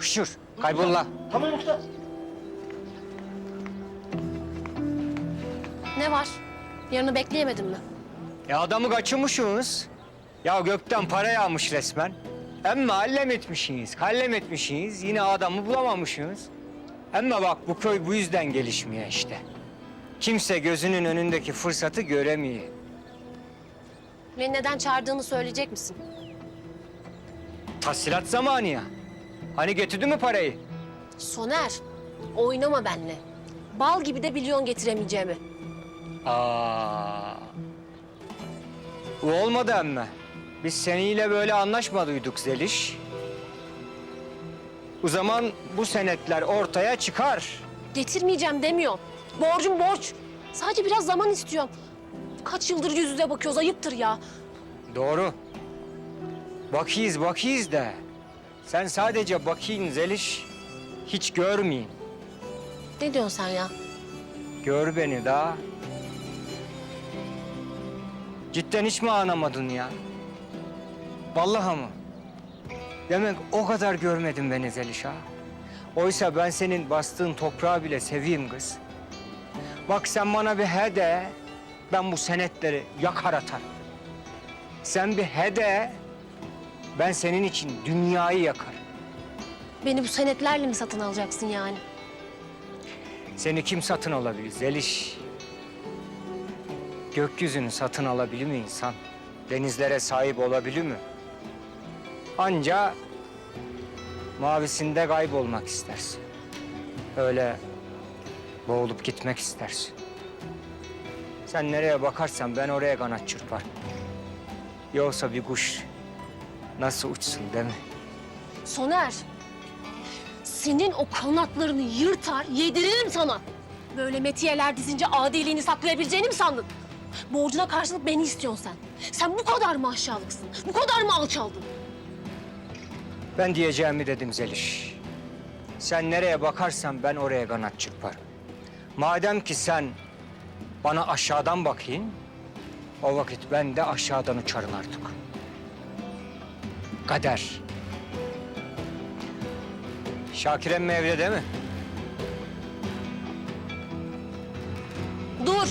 Öpüşür. Kaybol la. Tamam usta. Ne var? Yarını bekleyemedin mi? Ya adamı kaçırmışsınız. Ya gökten para yağmış resmen. Ama hallem etmişsiniz, hallem etmişsiniz. Yine adamı bulamamışsınız. Ama bak bu köy bu yüzden gelişmiyor işte. Kimse gözünün önündeki fırsatı göremiyor. Beni neden çağırdığını söyleyecek misin? Tahsilat zamanı ya. Hani getirdi mi parayı? Soner, oynama benimle. Bal gibi de biliyorsun getiremeyeceğimi. Aa. Bu olmadı emme. Biz seninle böyle anlaşmadıydık Zeliş. O zaman bu senetler ortaya çıkar. Getirmeyeceğim demiyorum. Borcum borç. Sadece biraz zaman istiyorum. Kaç yıldır yüz yüze bakıyoruz, ayıptır ya. Doğru. Bakıyız, bakıyız da. Sen sadece bakayım Zeliş. Hiç görmeyin. Ne diyorsun sen ya? Gör beni daha. Cidden hiç mi anlamadın ya? Vallahi mı? Demek o kadar görmedin beni Zeliş ha. Oysa ben senin bastığın toprağı bile seveyim kız. Bak sen bana bir he de, ben bu senetleri yakar atarım. Sen bir he de, ben senin için dünyayı yakarım. Beni bu senetlerle mi satın alacaksın yani? Seni kim satın alabilir Zeliş? Gökyüzünü satın alabilir mi insan? Denizlere sahip olabilir mi? Anca mavisinde kaybolmak istersin. Öyle boğulup gitmek istersin. Sen nereye bakarsan ben oraya kanat çırparım. Yoksa bir kuş nasıl uçsun değil mi? Soner, senin o kanatlarını yırtar, yediririm sana. Böyle metiyeler dizince adiliğini saklayabileceğini mi sandın? Borcuna karşılık beni istiyorsun sen. Sen bu kadar mı aşağılıksın? Bu kadar mı alçaldın? Ben diyeceğimi dedim Zeliş. Sen nereye bakarsan ben oraya kanat çırparım. Madem ki sen bana aşağıdan bakayım, o vakit ben de aşağıdan uçarım artık. Kader. Şakir emmi evde değil mi? Dur!